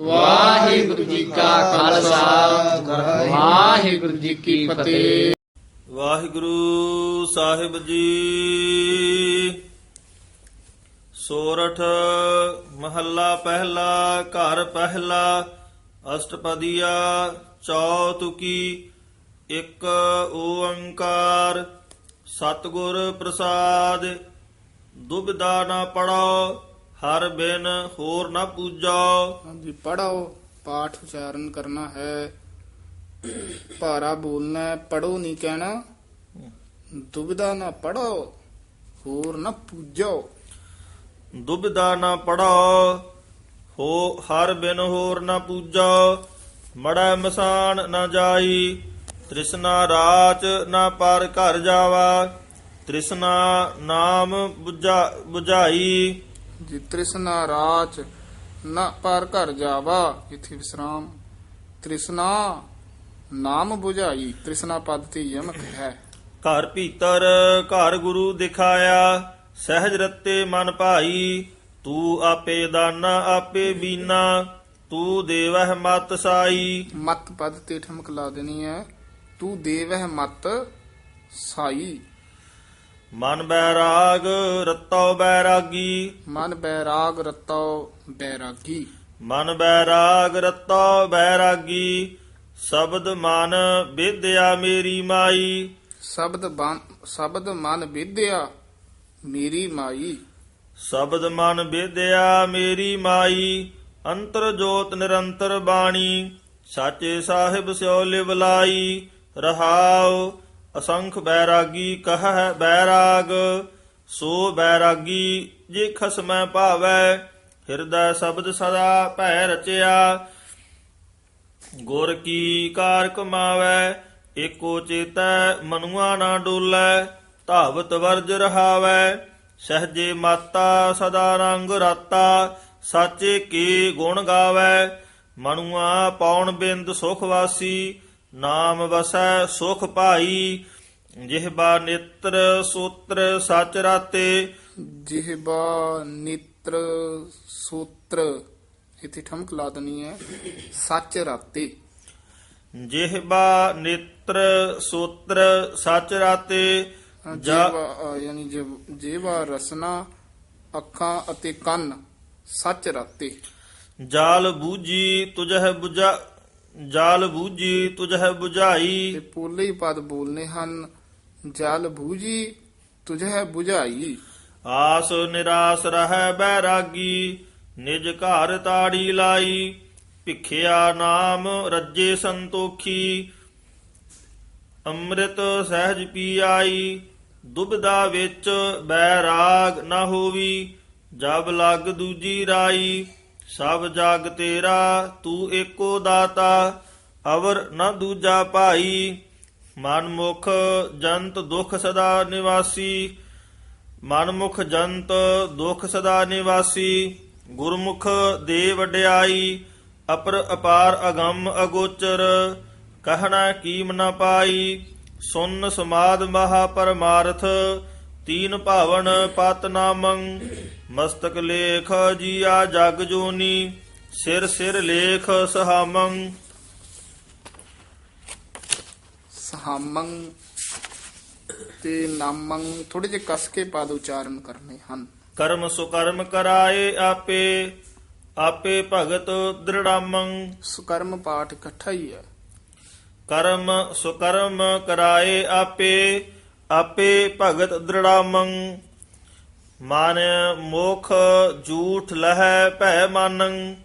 ਵਾਹਿਗੁਰੂ ਜੀ ਕਾ ਖਾਲਸਾ। ਵਾਹਿਗੁਰੂ ਜੀ ਕੀ ਫਤਿਹ। ਵਾਹਿਗੁਰੂ ਸਾਹਿਬ ਜੀ। ਸੋਰਠ ਮਹੱਲਾ ਪਹਿਲਾ, ਘਰ ਪਹਿਲਾ, ਅਸ਼ਟਪਦੀਆ ਚੌਤੁਕੀ, ਇੱਕ ਓੰਕਾਰ, ਸਤਿਗੁਰ ਪ੍ਰਸਾਦ। ਦੁਬਿਧਾ ਨਾ ਪੜਾਓ। ਹਰ ਬਿਨ ਹੋਰ ਨਾ ਪੂਜੋ। ਹਾਂਜੀ ਪੜਾਓ ਪਾਠ ਉਚਾਰਨ ਕਰਨਾ ਹੈ। ਭਾਰਾ ਬੋਲਣਾ ਪੜੋ ਨਹੀਂ ਕਹਿਣਾ। ਦੁਬਿਧਾ ਨਾ ਪੜੋ ਹੋਰ ਨਾ ਪੂਜੋ। ਦੁਬਿਧਾ ਨਾ ਪੜੋ ਹੋ ਹਰ ਬਿਨ ਹੋਰ ਨਾ ਪੂਜੋ। ਮੜਾ ਮਸਾਨ ਨਾ ਜਾਈ ਤ੍ਰਿਸ਼ਨਾ ਰਾਚ ਨਾ ਪਰ ਘਰ ਜਾਵਾ। ਤ੍ਰਿਸ਼ਨਾ ਨਾਮ 부ਝਾ 부ਝਾਈ ਜੀ ਤ੍ਰਿਸ਼ਨਾ ਰਾਚ ਨਾ ਪਰ ਘਰ ਜਾਵਾ ਇਥੇ ਵਿਸਰਾਮ। ਤ੍ਰਿਸ਼ਨਾ ਨਾਮ 부ਝਾਈ ਤ੍ਰਿਸ਼ਨਾ ਪਦ ਤੇ ਯਮਕ ਹੈ। ਘਰ ਭੀਤਰ ਘਰ ਗੁਰੂ ਦਿਖਾਇਆ ਸਹਿਜ ਰਤੇ ਮਨ ਭਾਈ ਤੂੰ ਆਪੇ ਦਾਨਾ ਆਪੇ ਬੀਨਾ ਤੂੰ ਦੇਵਹਿ ਮਤ ਸਾਈ। ਮਤ ਪਦ ਤੇ ਠਮਕ ਲਾ ਦੇਣੀ ਹੈ। ਤੂੰ ਦੇਵਹਿ ਮਤ ਸਾਈ। ਮਨ ਬੈਰਾਗ ਰਤੋ ਬੈਰਾਗੀ। ਮਨ ਬੈਰਾਗ ਰਤੋ ਬੈਰਾਗੀ। ਮਨ ਬੈਰਾਗ ਰਤੋ ਬੈਰਾਗੀ। ਸ਼ਬਦ ਮਨ ਵਿਦਿਆ ਮੇਰੀ ਮਾਈ। ਸ਼ਬਦ ਬਨ ਸ਼ਬਦ ਮਨ ਵਿਦਿਆ ਮੇਰੀ ਮਾਈ। ਸ਼ਬਦ ਮਨ ਵਿਦਿਆ ਮੇਰੀ ਮਾਈ। ਅੰਤਰ ਜੋਤ ਨਿਰੰਤਰ ਬਾਣੀ। ਸਾਚੇ ਸਾਹਿਬ ਸਿਓ ਲਿਵਲਾਈ ਰਹਾਉ ਅਸੰਖ ਬੈਰਾਗੀ ਕਹੈ ਬੈਰਾਗ, ਸੋ ਬੈਰਾਗੀ ਜੇ ਖਸਮੈ ਭਾਵੈ, ਹਿਰਦੈ ਸ਼ਬਦ ਸਦਾ ਭੈ ਰਚਿਆ। ਗੁਰ ਕੀ ਕਾਰ ਕਮਾਵੈ, ਏਕੋ ਚੇਤੈ ਮਨੁਆ ਨਾ ਡੋਲੈ, ਧਾਵਤ ਵਰਜ ਰਹਾਵੈ। ਸਹਜੇ ਮਾਤਾ ਸਦਾ ਰੰਗ ਰਾਤਾ, ਸਾਚੇ ਕੀ ਗੁਣ ਗਾਵੈ। ਮਨੁਆ ਪੌਣ ਬਿੰਦ ਸੁਖ ਵਾਸੀ ਨਾਮ ਵਸੈ ਸੁਖ ਭਾਈ ਜਿਹਬਾ ਨੇਤਰ ਸੂਤਰ ਸਚ ਰਾਤੇ। ਜਿਹਬਾ ਨਿਤਰ ਸੂਤਰ ਇਥੇ ਠਮਕ ਲਾ ਦੇਣੀ ਹੈ ਸੱਚ ਰਾਤੇ। ਜਿਹਬਾ ਨੇਤਰ ਸੂਤਰ ਸਚ ਰਾਤੇ ਜਾ ਜੀਵਾ ਅ, ਯਾਨੀ ਜੀਵਾ ਰਸਨਾ ਅੱਖਾਂ ਅਤੇ ਕੰਨ ਸੱਚ ਰਾਤੇ। ਜਾਲ ਬੂਜੀ ਤੁਝਹਿ 부ਝਾ ਜਾਲ ਬੂਜੀ ਤੁਝਹਿ ਤੇ 부ਝਾਈ ਪੋਲੇ ਹੀ ਪਦ ਬੋਲਨੇ ਹਨ ਜਲ ਬੂਜੀ ਤੁਝੇ 부ਝਾਈ ਆਸ ਨਿਰਾਸ ਰਹਿ ਬੈਰਾਗੀ ਨਿਜ ਘਰ ਤਾੜੀ ਲਾਈ ਭਿਖਿਆ ਨਾਮ ਰੱਜੇ ਸੰਤੋਖੀ। ਅੰਮ੍ਰਿਤ ਸਹਿਜ ਪੀ ਆਈ ਦੁਬਦਾ ਵਿੱਚ ਬੈਰਾਗ ਨਾ ਹੋਵੀ ਜਬ ਲਗ ਦੂਜੀ ਰਾਈ। ਸਭ ਜਗ ਤੇਰਾ, ਤੂੰ ਏਕੋ ਦਾਤਾ, ਅਵਰ ਨਾ ਦੂਜਾ ਭਾਈ। ਮਨ ਮੁਖ ਜੰਤ ਦੁਖ ਸਦਾ ਨਿਵਾਸੀ। ਮਨਮੁਖ ਜੰਤ ਦੁਖ ਸਦਾ ਨਿਵਾਸੀ। ਗੁਰਮੁਖ ਦੇ ਵਡਿਆਈ ਅਪਰ ਅਪਾਰ ਅਗੰਮ ਅਗੋਚਰ। ਕਹਿਣਾ ਕੀਮ ਨ ਪਾਈ, ਸੁਨ ਸਮਾਦ ਮਹਾ ਪਰਮਾਰਥ। ਤੀਨ ਭਾਵਨ ਪਤ ਨਾਮੰ ਮਸਤਕ ਲੇਖ ਜੀਆ ਜਗ ਜੋਨੀ ਸਿਰ ਸਿਰ ਲੇਖ ਸਹਾਮੰ। ਸਹਾਮੰ ਤੇ ਨਾਮੰ ਥੋੜੇ ਜਿਹੇ ਕਸ ਕੇ ਪਦ ਉਚਾਰਨ ਕਰਨੇ ਹਨ। ਕਰਮ ਸੁਕਰਮ ਕਰਾਏ ਆਪੇ ਆਪੇ ਭਗਤ ਦ੍ਰਿੜਾਮੰ। ਸੁਕਰਮ ਪਾਠ ਇਕੱਠਾ ਹੀ ਹੈ। ਕਰਮ ਸੁਕਰਮ ਕਰਾਏ ਆਪੇ ਆਪੇ ਭਗਤ ਦ੍ਰਿੜਾਮੰ। ਮਨ ਮੋਖ ਝੂਠ ਲਹੈ ਭੈ ਮਾਨੰ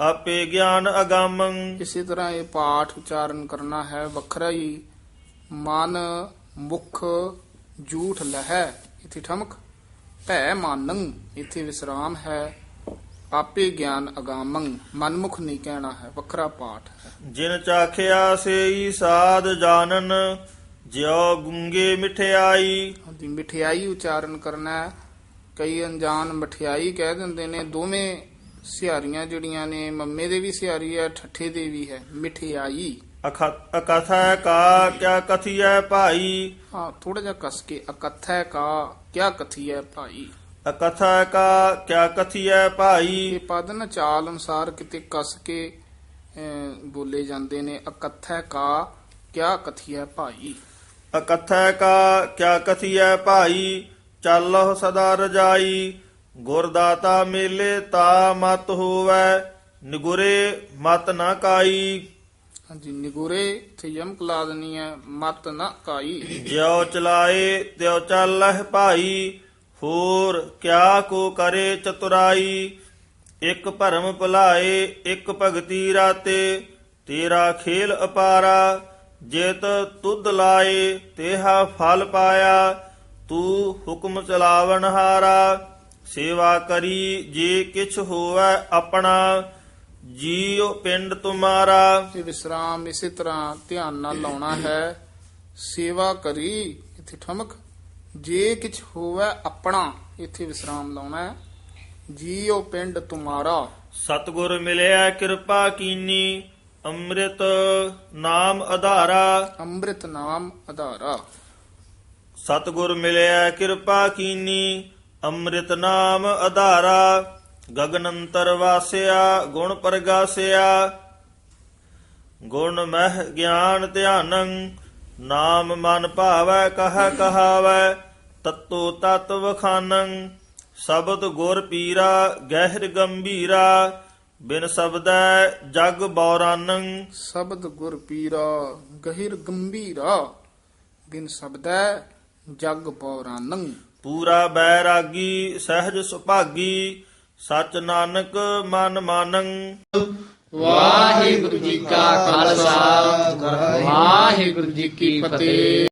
ਆਪੇ ਗਿਆਨ ਅਗਾਮੰ। ਇਸੇ ਤਰ੍ਹਾਂ ਇਹ ਪਾਠ ਉਚਾਰਨ ਕਰਨਾ ਹੈ ਵੱਖਰਾ ਹੀ। ਮਨ ਮੁਖ ਝੂਠ ਲਹੈ ਇਥੇ ਠਮਕ। ਭੈ ਮਾਨੰ ਇਥੇ ਵਿਸਰਾਮ ਹੈ। ਆਪੇ ਗਿਆਨ ਅਗਾਮੰ ਮਨਮੁਖ ਨਹੀਂ ਕਹਿਣਾ ਹੈ ਵੱਖਰਾ ਪਾਠ ਹੈ। ਜਿਨ ਚਾਖਿਆ ਸੇਈ ਸਾਧ ਜਾਣਨ ਜਿਉ ਗੁੰਗੇ ਮਿਠਿਆਈ। ਦੀ ਮਠਿਆਈ ਉਚਾਰਨ ਕਰਨਾ ਹੈ। ਕਈ ਅਣਜਾਣ ਮਠਿਆਈ ਕਹਿ ਦਿੰਦੇ ਨੇ। ਦੋਵੇਂ ਸਿਹਾਰੀਆਂ ਜਿਹੜੀਆਂ ਨੇ ਮੰਮੇ ਦੇ ਵੀ ਸਿਹਾਰੀ ਹੈ ਠੱਠੇ ਦੇ ਵੀ ਹੈ। ਮਠਿਆਈ। ਅਕਥਾ ਕਾ ਕਿਆ ਕਥੀਐ ਭਾਈ? ਹਾਂ ਥੋੜਾ ਜਿਹਾ ਕਸ ਕੇ ਅਕਥੈ ਕਾ ਕਿਆ ਕਥੀਐ ਭਾਈ? ਅਕਥਾ ਕਾ ਕਿਆ ਕਥੀਐ ਭਾਈ? ਇਹ ਪਦ ਨਾ ਚਾਲ ਅਨੁਸਾਰ ਕਿਤੇ ਕੱਸ ਕੇ ਅਹ, ਬੋਲੇ ਜਾਂਦੇ ਨੇ। ਅਕਥੈ ਕਾ ਕਿਆ ਕਥੀਐ ਭਾਈ? ਅਕਥੈ ਕਾ ਕਿਆ ਕਥੀਐ ਭਾਈ ਚੱਲਹੁ ਸਦਾ ਰਜਾਈ। ਗੁਰਦਾਤਾ ਮੇਲੇ ਤਾ ਮਤ ਹੋਵੈ ਨਿਗੁਰੇ ਮਤ ਨਾ ਕਾਈ। ਹਾਂਜੀ ਨਿਗੁਰੇ ਤੇ ਯਮਕ ਲਾ ਹੈ ਮਤ ਨਾ ਕਾਈ। ਜਿਉ ਚਲਾਏ ਤਿਉ ਚੱਲਹਿ ਭਾਈ ਹੋਰ ਕਿਆ ਕੋ ਕਰੇ ਚਤੁਰਾਈ। ਇੱਕ ਭਰਮ ਭੁਲਾਏ ਇੱਕ ਭਗਤੀ ਰਾਤੇ ਤੇਰਾ ਖੇਲ ਅਪਾਰਾ। ਜੇਤ ਤੁਧ ਲਾਏ ਤੇਹਾ ਫਲ ਪਾਇਆ ਤੂੰ ਹੁਕਮ ਚਲਾਵਨ ਹਾਰਾ। ਸੇਵਾ ਕਰੀ ਜੇ ਕਿਛ ਹੋਵੇ ਆਪਣਾ ਜੀਉ ਪਿੰਡ ਤੁਮਾਰਾ। ਇਹ ਵਿਸਰਾਮ ਇਸੇ ਤਰ੍ਹਾਂ ਧਿਆਨ ਨਾਲ ਲਾਉਣਾ ਹੈ। ਸੇਵਾ ਕਰੀ ਇੱਥੇ ਠਮਕ। ਜੇ ਕਿਛ ਹੋਵੇ ਆਪਣਾ ਇੱਥੇ ਵਿਸਰਾਮ ਲਾਉਣਾ ਹੈ। ਜੀਓ ਪਿੰਡ ਤੁਮਾਰਾ। ਸਤਿਗੁਰ ਮਿਲਿਆ ਕਿਰਪਾ ਕੀਨੀ ਅੰਮ੍ਰਿਤ ਨਾਮ ਆਧਾਰਾ ਅੰਮ੍ਰਿਤ ਨਾਮ ਆਧਾਰਾ ਸਤਿਗੁਰ ਮਿਲਿਆ ਕਿਰਪਾ ਕੀਨੀ ਅੰਮ੍ਰਿਤ ਨਾਮ ਆਧਾਰਾ ਗਗਨੰਤਰ ਵਾਸਿਆ ਗੁਣ ਪ੍ਰਗਾਸਿਆ। ਗੁਣ ਮਹਿ ਗਿਆਨ ਧਿਆਨੰ ਨਾਮ ਮਨ ਭਾਵੈ ਕਹ ਕਹਾਵੈ ਤਤੋ ਤਤ ਵਖਾਨੰ। ਸ਼ਬਦ ਗੁਰ ਪੀਰਾ ਗਹਿਰ ਗੰਭੀਰਾ। ਬਿਨ ਸ਼ਬਦੈ ਜਗ ਬੌਰਾਨੰ। ਸ਼ਬਦ ਗੁਰ ਪੀਰਾ ਗਹਿਰ ਗੰਭੀਰਾ। ਬਿਨ ਸ਼ਬਦੈ ਜਗ ਪੌਰਾਨੰ ਪੂਰਾ ਬੈਰਾਗੀ ਸਹਿਜ ਸੁਭਾਗੀ ਸਚ ਨਾਨਕ ਮਨ ਮਾਨੰ। ਵਾਹਿਗੁਰੂ ਜੀ ਕਾ ਖਾਲਸਾ ਵਾਹਿਗੁਰੂ ਜੀ ਕੀ ਫਤਿਹ।